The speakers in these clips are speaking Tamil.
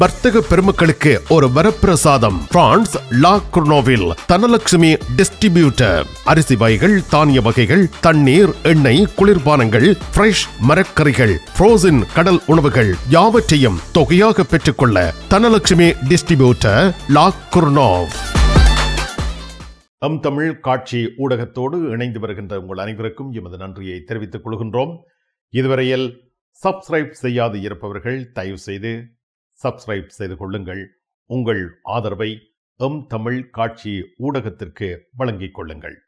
வர்த்தக பெருமக்களுக்கு ஒரு வரப்பிரசாதம். பிரான்ஸ் லா குர்னோவில் தனலட்சுமி டிஸ்ட்ரிபியூட்டர். அரிசி வகைகள் தானிய வகைகள் தண்ணீர் எண்ணெய் குளிர்பானங்கள் ஃப்ரெஷ் மரக்கறிகள் ஃப்ரோசன் கடல் உணவுகள் யாவற்றையும் தொகையாக பெற்றுக்கொள்ள தனலட்சுமி டிஸ்ட்ரிபியூட்டர் லா குர்னோவ். எம் தமிழ் காட்சி ஊடகத்தோடு இணைந்து வருகின்ற உங்கள் அனைவருக்கும் எமது நன்றியை தெரிவித்துக் கொள்கின்றோம். இதுவரையில் சப்ஸ்கிரைப் செய்யாது இருப்பவர்கள் தயவு செய்து சப்ஸ்கிரைப் செய்து கொள்ளுங்கள். உங்கள் ஆதரவை எம் தமிழ் காட்சி ஊடகத்திற்கு வழங்கிக் கொள்ளுங்கள்.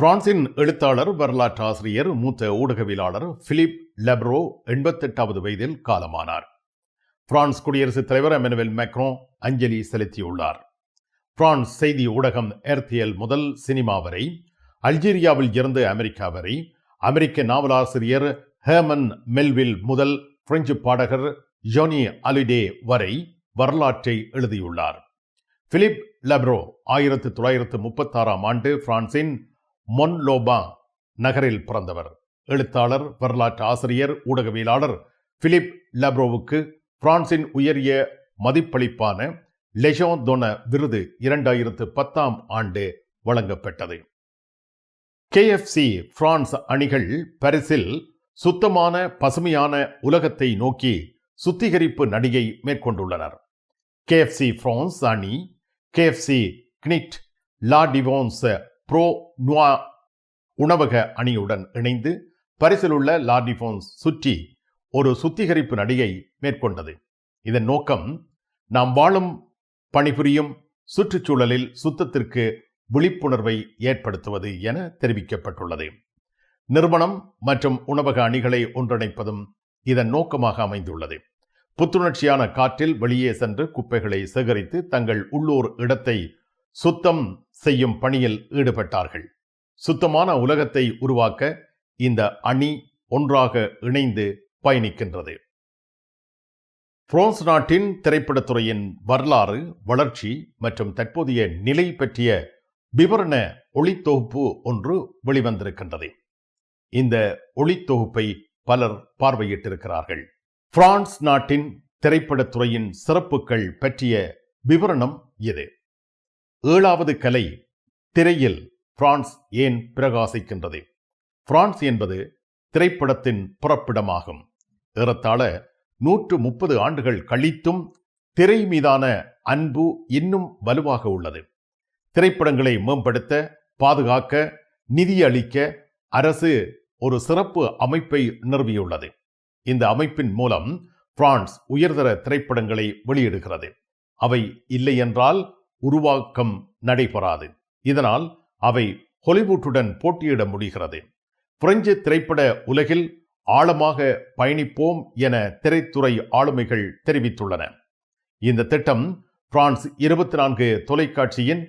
பிரான்சின் எழுத்தாளர் வரலாற்று ஆசிரியர் மூத்த ஊடகவியலாளர் பிலிப் லெப்ரோ எண்பத்தெட்டாவது வயதில் காலமானார். பிரான்ஸ் குடியரசுத் தலைவர் எமனுவல் மேக்ரோ அஞ்சலி செலுத்தியுள்ளார். பிரான்ஸ் செய்தி ஊடகம் ஏர்த்தியல் முதல் சினிமா வரை அல்ஜீரியாவில் இருந்து அமெரிக்கா வரை அமெரிக்க நாவலாசிரியர் ஹேமன் மெல்வில் முதல் பிரெஞ்சு பாடகர் ஜோனி அலிடே வரை வரலாற்றை எழுதியுள்ளார். பிலிப் லெப்ரோ ஆயிரத்து தொள்ளாயிரத்து முப்பத்தாறாம் ஆண்டு பிரான்சின் மொன்லோபா நகரில் பிறந்தவர். எழுத்தாளர் வரலாற்று ஆசிரியர் ஊடகவியலாளர் பிலிப் லப்ரோவுக்கு பிரான்சின் உயரிய மதிப்பளிப்பான லெஜான் தொன விருது இரண்டாயிரத்து பத்தாம் ஆண்டு வழங்கப்பட்டது. கேஎஃப்சி பிரான்ஸ் அணிகள் பரிசில் சுத்தமான பசுமையான உலகத்தை நோக்கி சுத்திகரிப்பு நடிகை மேற்கொண்டுள்ளனர். கேஎஃப்சி பிரான்ஸ் அணி கேஎஃப்சி கினிட் லா டிவோன்ஸ் ப்ரோ நுவா உணவக அணியுடன் இணைந்து பரிசில் உள்ள சுற்றி ஒரு சுத்திகரிப்பு நடிகை மேற்கொண்டது. இதன் நோக்கம் நாம் வாழும் பணிபுரியும் சுற்றுச்சூழலில் சுத்தத்திற்கு விழிப்புணர்வை ஏற்படுத்துவது என தெரிவிக்கப்பட்டுள்ளது. நிறுவனம் மற்றும் உணவக அணிகளை ஒன்றிணைப்பதும் இதன் நோக்கமாக அமைந்துள்ளது. புத்துணர்ச்சியான காற்றில் வெளியே சென்று குப்பைகளை சேகரித்து தங்கள் உள்ளூர் இடத்தை சுத்தம் செய்யும் பணியில் ஈடுபட்டார்கள். சுத்தமான உலகத்தை உருவாக்க இந்த அணி ஒன்றாக இணைந்து பயணிக்கின்றது. பிரான்ஸ் நாட்டின் திரைப்படத்துறையின் வரலாறு வளர்ச்சி மற்றும் தற்போதைய நிலை பற்றிய விவரண ஒளித்தொகுப்பு ஒன்று வெளிவந்திருக்கின்றது. இந்த ஒளித்தொகுப்பை பலர் பார்வையிட்டிருக்கிறார்கள். பிரான்ஸ் நாட்டின் திரைப்படத்துறையின் சிறப்புகள் பற்றிய விவரணம் இது. ஏழாவது கலை திரையில் பிரான்ஸ் ஏன் பிரகாசிக்கின்றது? பிரான்ஸ் என்பது திரைப்படத்தின் புறப்பிடமாகும். ஏறத்தாழ நூற்று முப்பது ஆண்டுகள் கழித்தும் திரை மீதான அன்பு இன்னும் வலுவாக உள்ளது. திரைப்படங்களை மேம்படுத்த பாதுகாக்க நிதியளிக்க அரசு ஒரு சிறப்பு அமைப்பை நிறுவியுள்ளது. இந்த அமைப்பின் மூலம் பிரான்ஸ் உயர்தர திரைப்படங்களை வெளியிடுகிறது. அவை இல்லையென்றால் உருவாக்கம் நடைபெறாது. இதனால் அவை ஹொலிவுட்டுடன் போட்டியிட முடிகிறது. பிரெஞ்சு திரைப்பட உலகில் ஆழமாக பயணிப்போம் என திரைத்துறை ஆளுமைகள் தெரிவித்துள்ளன. இந்த திட்டம் பிரான்ஸ் இருபத்தி நான்கு தொலைக்காட்சியின்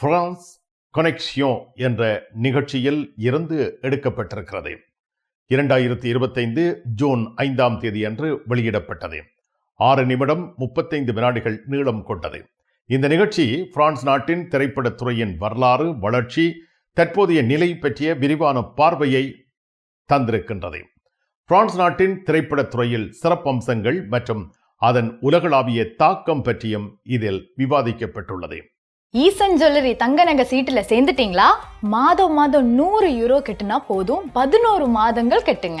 பிரான்ஸ் கனெக்ஷியோ என்ற நிகழ்ச்சியில் இருந்து எடுக்கப்பட்டிருக்கிறது. இரண்டாயிரத்தி இருபத்தைந்து ஜூன் ஐந்தாம் தேதி அன்று வெளியிடப்பட்டது. ஆறு நிமிடம் முப்பத்தைந்து வினாடிகள் நீளம் கொண்டது. இந்த நிகழ்ச்சி பிரான்ஸ் நாட்டின் திரைப்படத் துறையின் வரலாறு வளர்ச்சி தற்போதைய நிலை பற்றிய விரிவான பார்வையை தந்திருக்கின்றது. பிரான்ஸ் நாட்டின் திரைப்படத் துறையில் சிறப்பம்சங்கள் மற்றும் அதன் உலகளாவிய தாக்கம் பற்றியும் இதில் விவாதிக்கப்பட்டுள்ளது. ஈசன் ஜுவல்லரி தங்க நகை சீட்டுல சேர்ந்துட்டீங்களா? மாதம் மாதம் நூறு யூரோ கட்டுனா போதும். பதினோரு மாதங்கள் கெட்டுங்க.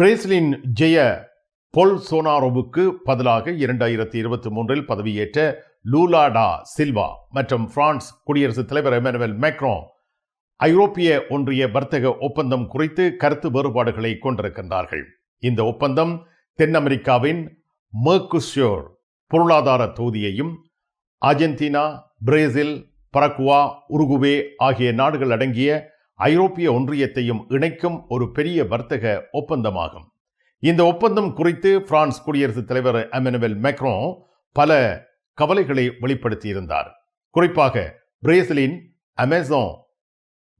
பிரேசிலின் ஜெய பொல் சோனாரோவுக்கு பதிலாக இரண்டாயிரத்தி இருபத்தி மூன்றில் பதவியேற்ற லூலாடா சில்வா மற்றும் பிரான்ஸ் குடியரசுத் தலைவர் எமனுவல் மேக்ரோ ஐரோப்பிய ஒன்றிய வர்த்தக ஒப்பந்தம் குறித்து கருத்து வேறுபாடுகளை கொண்டிருக்கின்றார்கள். இந்த ஒப்பந்தம் தென் அமெரிக்காவின் மேர்குஸ்யோர் பொருளாதார தொகுதியையும் அர்ஜென்டினா பிரேசில் பரக்குவா உருகுவே ஆகிய நாடுகள் அடங்கிய ஐரோப்பிய ஒன்றியத்தையும் இணைக்கும் ஒரு பெரிய வர்த்தக ஒப்பந்தமாகும். இந்த ஒப்பந்தம் குறித்து பிரான்ஸ் குடியரசுத் தலைவர் அமெனுவல் மேக்ரோ பல கவலைகளை வெளிப்படுத்தியிருந்தார். குறிப்பாக பிரேசிலின் அமேசான்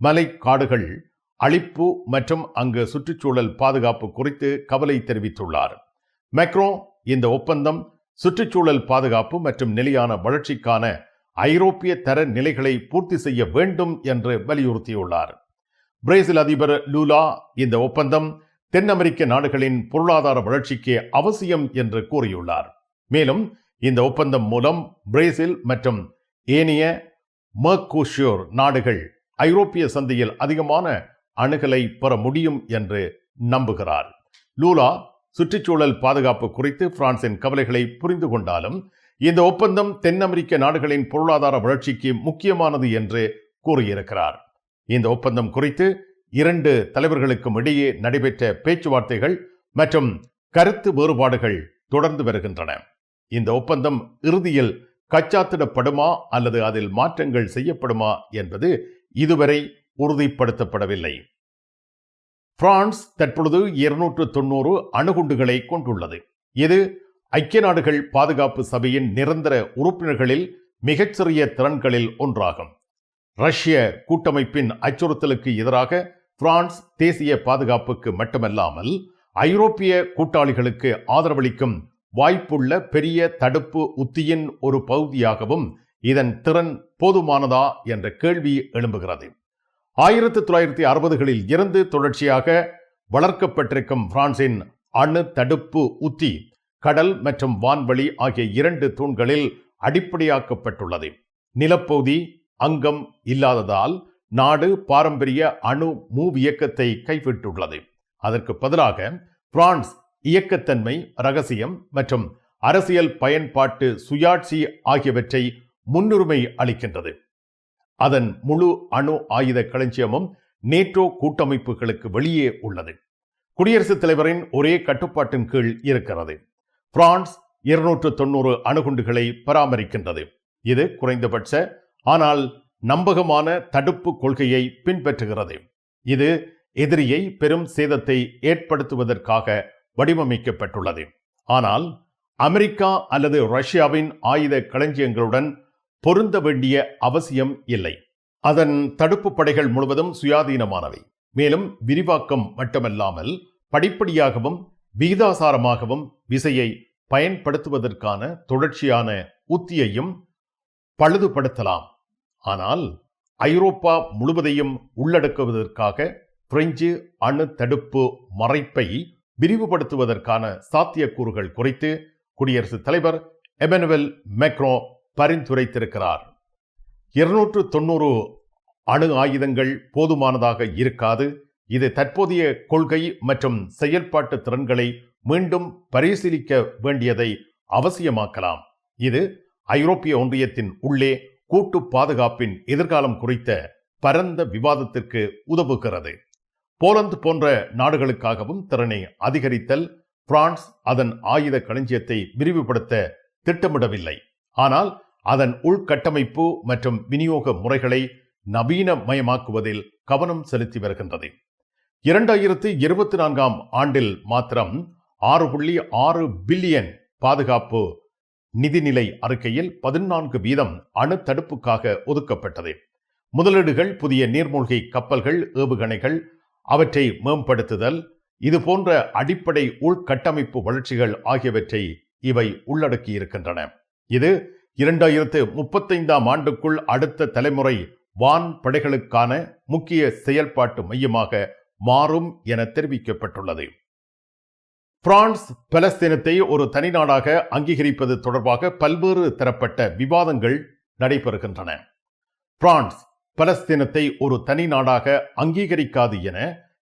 மலை காடுகள் அழிப்பு மற்றும் அங்கு சுற்றுச்சூழல் பாதுகாப்பு குறித்து கவலை தெரிவித்துள்ளார். மேக்ரோ இந்த ஒப்பந்தம் சுற்றுச்சூழல் பாதுகாப்பு மற்றும் நிலையான வளர்ச்சிக்கான ஐரோப்பிய தர நிலைகளை பூர்த்தி செய்ய வேண்டும் என்று வலியுறுத்தியுள்ளார். பிரேசில் அதிபர் லூலா இந்த ஒப்பந்தம் தென் அமெரிக்க நாடுகளின் பொருளாதார வளர்ச்சிக்கு அவசியம் என்று கூறியுள்ளார். மேலும் இந்த ஒப்பந்தம் மூலம் பிரேசில் மற்றும் ஏனைய மர்கோஷியோர் நாடுகள் ஐரோப்பிய சந்தையில் அதிகமான அணுகலை பெற முடியும் என்று நம்புகிறார். லூலா சுற்றுச்சூழல் பாதுகாப்பு குறித்து பிரான்சின் கவலைகளை புரிந்து கொண்டாலும் இந்த ஒப்பந்தம் தென் அமெரிக்க நாடுகளின் பொருளாதார வளர்ச்சிக்கு முக்கியமானது என்று கூறியிருக்கிறார். இந்த ஒப்பந்தம் குறித்து இரண்டு தலைவர்களுக்கும் இடையே நடைபெற்ற பேச்சுவார்த்தைகள் மற்றும் கருத்து வேறுபாடுகள் தொடர்ந்து வருகின்றன. இந்த ஒப்பந்தம் இறுதியில் கச்சாத்திடப்படுமா அல்லது அதில் மாற்றங்கள் செய்யப்படுமா என்பது இதுவரை உறுதிப்படுத்தப்படவில்லை. பிரான்ஸ் தற்பொழுது இருநூற்று தொண்ணூறு அணுகுண்டுகளை கொண்டுள்ளது. இது ஐக்கிய நாடுகள் பாதுகாப்பு சபையின் நிரந்தர உறுப்பினர்களில் மிகச்சிறிய திறன்களில் ஒன்றாகும். ரஷ்ய கூட்டமைப்பின் அச்சுறுத்தலுக்கு எதிராக பிரான்ஸ் தேசிய பாதுகாப்புக்கு மட்டுமல்லாமல் ஐரோப்பிய கூட்டாளிகளுக்கு ஆதரவளிக்கும் வாய்ப்புள்ள பெரிய தடுப்பு உத்தியின் ஒரு பகுதியாகவும் இதன் திறன் போதுமானதா என்ற கேள்வி எழும்புகிறது. ஆயிரத்தி தொள்ளாயிரத்தி அறுபதுகளில் இருந்து தொடர்ச்சியாக வளர்க்கப்பட்டிருக்கும் பிரான்சின் அணு தடுப்பு உத்தி கடல் மற்றும் வான்வழி ஆகிய இரண்டு தூண்களில் அடிப்படையாக்கப்பட்டுள்ளது. நிலப்பகுதி அங்கம் இல்லாததால் நாடு பாரம்பரிய அணு மூவியக்கத்தை கைவிட்டுள்ளது. அதற்கு பதிலாக பிரான்ஸ் இயக்கத்தன்மை ரகசியம் மற்றும் அரசியல் பயன்பாட்டு சுயாட்சி ஆகியவற்றை முன்னுரிமை அளிக்கின்றது. அதன் முழு அணு ஆயுத களஞ்சியமும் நேட்டோ கூட்டமைப்புகளுக்கு வெளியே உள்ளது. குடியரசுத் தலைவரின் ஒரே கட்டுப்பாட்டின் கீழ் இருக்கிறது. பிரான்ஸ் இருநூற்று தொண்ணூறு அணுகுண்டுகளை பராமரிக்கின்றது. இது குறைந்தபட்ச ஆனால் நம்பகமான தடுப்பு கொள்கையை பின்பற்றுகிறது. இது எதிரியை பெரும் சேதத்தை ஏற்படுத்துவதற்காக வடிவமைக்கப்பட்டுள்ளது. ஆனால் அமெரிக்கா அல்லது ரஷ்யாவின் ஆயுத களஞ்சியங்களுடன் பொருந்த வேண்டிய அவசியம் இல்லை. அதன் தடுப்பு படைகள் முழுவதும் சுயாதீனமானவை. மேலும் விரிவாக்கம் மட்டுமல்லாமல் படிப்படியாகவும் விகிதாசாரமாகவும் விசையை பயன்படுத்துவதற்கான தொடர்ச்சியான உத்தியையும் பழுதுபடுத்தலாம். ஆனால் ஐரோப்பா முழுவதையும் உள்ளடக்குவதற்காக பிரெஞ்சு அணு தடுப்பு மறைப்பை விரிவுபடுத்துவதற்கான சாத்தியக்கூறுகள் குறித்து குடியரசுத் தலைவர் எமனுவல் மேக்ரோ பரிந்துரைத்திருக்கிறார். இருநூற்று தொண்ணூறு அணு ஆயுதங்கள் போதுமானதாக இருக்காது. இது தற்போதைய கொள்கை மற்றும் செயல்பாட்டு திறன்களை மீண்டும் பரிசீலிக்க வேண்டியதை அவசியமாக்கலாம். இது ஐரோப்பிய ஒன்றியத்தின் உள்ளே கூட்டு பாதுகாப்பின் எதிர்காலம் குறித்த பரந்த விவாதத்திற்கு உதவுகிறது. போலந்து போன்ற நாடுகளுக்காகவும் திறனை அதிகரித்தல் பிரான்ஸ் அதன் ஆயுத களஞ்சியத்தை விரிவுபடுத்த திட்டமிடவில்லை. ஆனால் அதன் உள்கட்டமைப்பு மற்றும் விநியோக முறைகளை நவீனமயமாக்குவதில் கவனம் செலுத்தி வருகின்றது. இரண்டாயிரத்தி இருபத்தி நான்காம் ஆண்டில் மாத்திரம் ஆறு புள்ளி ஆறு பில்லியன் பாதுகாப்பு நிதிநிலை அறிக்கையில் பதினான்கு வீதம் அணு தடுப்புக்காக ஒதுக்கப்பட்டது. முதலீடுகள் புதிய நீர்மூழ்கி கப்பல்கள் ஏவுகணைகள் அவற்றை மேம்படுத்துதல் இது போன்ற அடிப்படை உள்கட்டமைப்பு வளர்ச்சிகள் ஆகியவற்றை இவை உள்ளடக்கி இருக்கின்றன இது இரண்டாயிரத்து முப்பத்தைந்தாம் ஆண்டுக்குள் அடுத்த தலைமுறை வான் படைகளுக்கான முக்கிய செயல்பாட்டு மையமாக மாறும் என தெரிவிக்கப்பட்டுள்ளது. பிரான்ஸ் பலஸ்தீனத்தை ஒரு தனிநாடாக அங்கீகரிப்பது தொடர்பாக பல்வேறு தரப்பட்ட விவாதங்கள் நடைபெறுகின்றன. பிரான்ஸ் பலஸ்தீனத்தை ஒரு தனி நாடாக அங்கீகரிக்காது என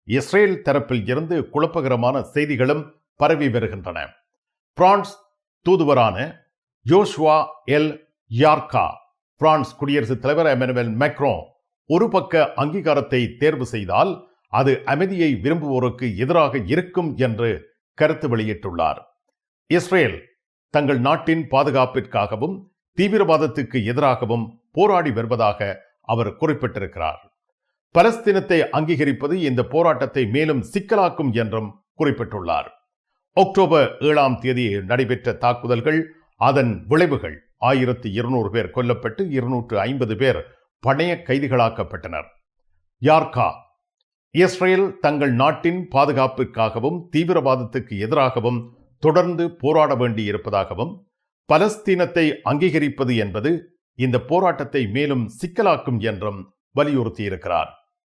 இஸ்ரேல் தரப்பில் இருந்து குழப்பகரமான செய்திகளும் பரவி வருகின்றன. பிரான்ஸ் தூதுவரான ஜோஷ்வா எல். யார்கா பிரான்ஸ் குடியரசுத் தலைவர் எமனுவல் மேக்ரோ ஒரு பக்க அங்கீகாரத்தை தேர்வு செய்தால் அது அமைதியை விரும்புவோருக்கு எதிராக இருக்கும் என்று கருத்து வெளியிட்டுள்ளார். இஸ்ரேல் தங்கள் நாட்டின் பாதுகாப்பிற்காகவும் தீவிரவாதத்துக்கு எதிராகவும் போராடி வருவதாக அவர் குறிப்பிட்டிருக்கிறார். பலஸ்தீனத்தை அங்கீகரிப்பது இந்த போராட்டத்தை மேலும் சிக்கலாக்கும் என்றும் குறிப்பிட்டுள்ளார். அக்டோபர் ஏழாம் தேதி நடைபெற்ற தாக்குதல்கள் அதன் விளைவுகள் ஆயிரத்தி இருநூறு பேர் கொல்லப்பட்டு இருநூற்று ஐம்பது பேர் பணைய கைதிகளாக்கப்பட்டனர். யார்கா இஸ்ரேல் தங்கள் நாட்டின் பாதுகாப்புக்காகவும் தீவிரவாதத்துக்கு எதிராகவும் தொடர்ந்து போராட வேண்டியிருப்பதாகவும் பலஸ்தீனத்தை அங்கீகரிப்பது என்பது இந்த போராட்டத்தை மேலும் சிக்கலாக்கும் என்றும் வலியுறுத்தியிருக்கிறார்.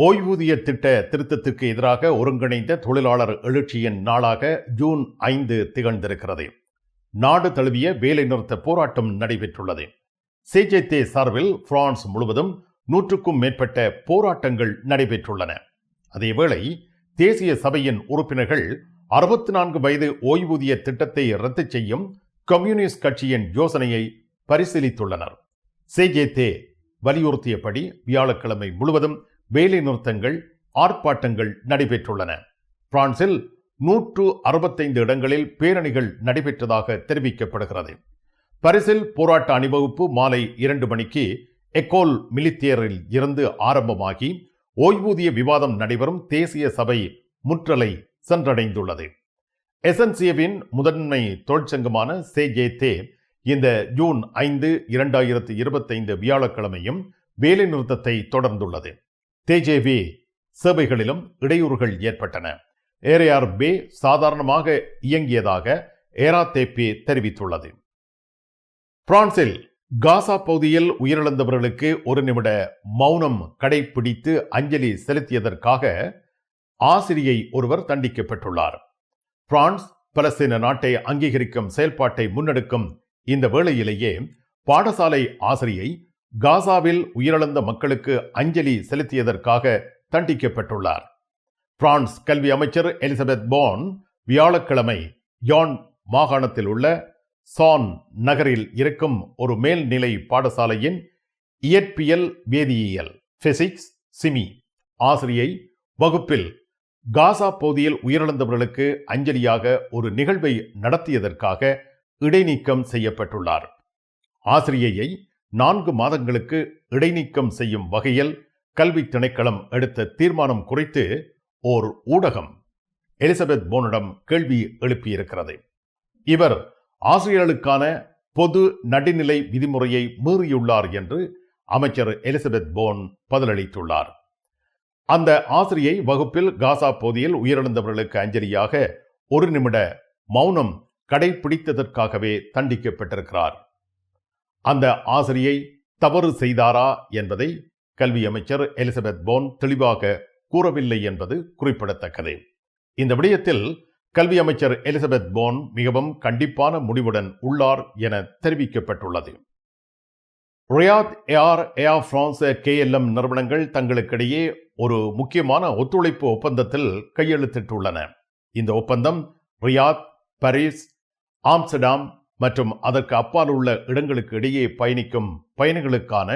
ஓய்வூதிய திட்ட திருத்தத்துக்கு எதிராக ஒருங்கிணைந்த தொழிலாளர் எழுச்சியின் நாளாக ஜூன் ஐந்து திகழ்ந்திருக்கிறது. நாடு தழுவிய வேலைநிறுத்த போராட்டம் நடைபெற்றுள்ளது. சிஜேதே சார்பில் பிரான்ஸ் முழுவதும் நூற்றுக்கும் மேற்பட்ட போராட்டங்கள் நடைபெற்றுள்ளன. அதேவேளை தேசிய சபையின் உறுப்பினர்கள் அறுபத்தி நான்கு வயது ஓய்வூதிய திட்டத்தை ரத்து செய்யும் கம்யூனிஸ்ட் கட்சியின் யோசனையை பரிசீலித்துள்ளனர். சிஜேதே வலியுறுத்தியபடி வியாழக்கிழமை முழுவதும் வேலை நிறுத்தங்கள் ஆர்ப்பாட்டங்கள் நடைபெற்றுள்ளன. பிரான்சில் நூற்று அறுபத்தைந்து இடங்களில் பேரணிகள் நடைபெற்றதாக தெரிவிக்கப்படுகிறது. பரிசில் போராட்ட அணிவகுப்பு மாலை இரண்டு மணிக்கு எக்கோல் மிலித்தியரில் இருந்து ஆரம்பமாகி ஓய்வூதிய விவாதம் நடைபெறும் தேசிய சபை முற்றலை சென்றடைந்துள்ளது. எசன்சியவின் முதன்மை தொழிற்சங்கமான சேஜேதே இந்த ஜூன் ஐந்து இரண்டாயிரத்து இருபத்தைந்து வியாழக்கிழமையும் வேலைநிறுத்தத்தை தொடர்ந்துள்ளது. தேஜேபி சேவைகளிலும் இடையூறுகள் ஏற்பட்டன. ஏரையார் பே சாதாரணமாக இயங்கியதாக ஏரா ஏராத்தேபே தெரிவித்துள்ளது. பிரான்சில் காசா பகுதியில் உயிரிழந்தவர்களுக்கு ஒரு நிமிட மௌனம் கடைபிடித்து அஞ்சலி செலுத்தியதற்காக ஆசிரியை ஒருவர் தண்டிக்கப்பட்டுள்ளார். பிரான்ஸ் பலஸ்தீன நாட்டை அங்கீகரிக்கும் செயல்பாட்டை முன்னெடுக்கும் இந்த வேளையிலேயே பாடசாலை ஆசிரியை காசாவில் உயிரிழந்த மக்களுக்கு அஞ்சலி செலுத்தியதற்காக தண்டிக்கப்பட்டுள்ளார். பிரான்ஸ் கல்வி அமைச்சர் எலிசபெத் போன் வியாழக்கிழமை யான் மாகாணத்தில் உள்ள சான் நகரில் இருக்கும் ஒரு மேல்நிலை பாடசாலையின் இயற்பியல் வேதியியல் பிசிக்ஸ் சிமி ஆசிரியை வகுப்பில் காசா பகுதியில் உயிரிழந்தவர்களுக்கு அஞ்சலியாக ஒரு நிகழ்வை நடத்தியதற்காக இடைநீக்கம் செய்யப்பட்டுள்ளார். ஆசிரியையை நான்கு மாதங்களுக்கு இடைநீக்கம் செய்யும் வகையில் கல்வி திணைக்களம் எடுத்த தீர்மானம் குறித்து ஓர் ஊடகம் எலிசபெத் போனிடம் கேள்வி எழுப்பியிருக்கிறது. இவர் ஆசிரியர்களுக்கான பொது நடுநிலை விதிமுறையை மீறியுள்ளார் என்று அமைச்சர் எலிசபெத் போன் பதிலளித்துள்ளார். அந்த ஆசிரியை வகுப்பில் காசா பகுதியில் உயிரிழந்தவர்களுக்கு அஞ்சலியாக ஒரு நிமிட மௌனம் கடைபிடித்ததற்காகவே தண்டிக்கப்பட்டிருக்கிறார். அந்த ஆசிரியை தவறு செய்தாரா என்பதை கல்வி அமைச்சர் எலிசபெத் போன் தெளிவாக கூறவில்லை என்பது குறிப்பிடத்தக்கது. இந்த விடயத்தில் கல்வி அமைச்சர் எலிசபெத் போன் மிகவும் கண்டிப்பான முடிவுடன் உள்ளார் என தெரிவிக்கப்பட்டுள்ளது. Riyadh air air France KLM நிறுவனங்கள் தங்களுக்கிடையே ஒரு முக்கியமான ஒத்துழைப்பு ஒப்பந்தத்தில் கையெழுத்திட்டுள்ளன. இந்த ஒப்பந்தம் ரியாத் பாரிஸ் ஆம்ஸ்டர்டாம் மற்றும் அதற்கு அப்பால் உள்ள இடங்களுக்கு இடையே பயணிக்கும் பயணிகளுக்கான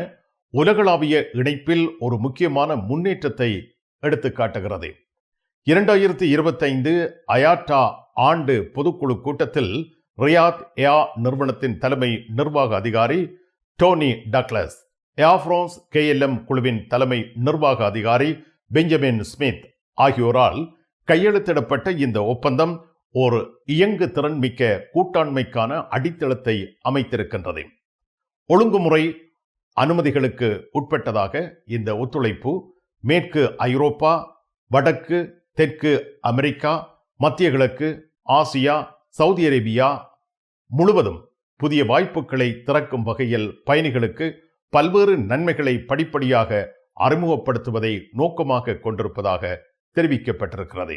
உலகளாவிய இணைப்பில் ஒரு முக்கியமான முன்னேற்றத்தை எடுத்து காட்டுகிறது. இரண்டாயிரத்தி இருபத்தைந்து அயாட்டா ஆண்டு பொதுக்குழு கூட்டத்தில் ரியாத் ஏயா நிறுவனத்தின் தலைமை நிர்வாக அதிகாரி டோனி டக்ளஸ் ஏஃப்ரோன்ஸ் கேஎல்எம் குழுவின் தலைமை நிர்வாக அதிகாரி பெஞ்சமின் ஸ்மித் ஆகியோரால் கையெழுத்திடப்பட்ட இந்த ஒப்பந்தம் ஒரு இயங்கு திறன் மிக்க கூட்டாண்மைக்கான அடித்தளத்தை அமைத்திருக்கின்றது. ஒழுங்குமுறை அனுமதிகளுக்கு உட்பட்டதாக இந்த ஒத்துழைப்பு மேற்கு ஐரோப்பா வடக்கு தெற்கு அமெரிக்கா மத்திய கிழக்கு ஆசியா சவுதி அரேபியா முழுவதும் புதிய வாய்ப்புகளை திறக்கும் வகையில் பயணிகளுக்கு பல்வேறு நன்மைகளை படிப்படியாக அறிமுகப்படுத்துவதை நோக்கமாக கொண்டிருப்பதாக தெரிவிக்கப்பட்டிருக்கிறது.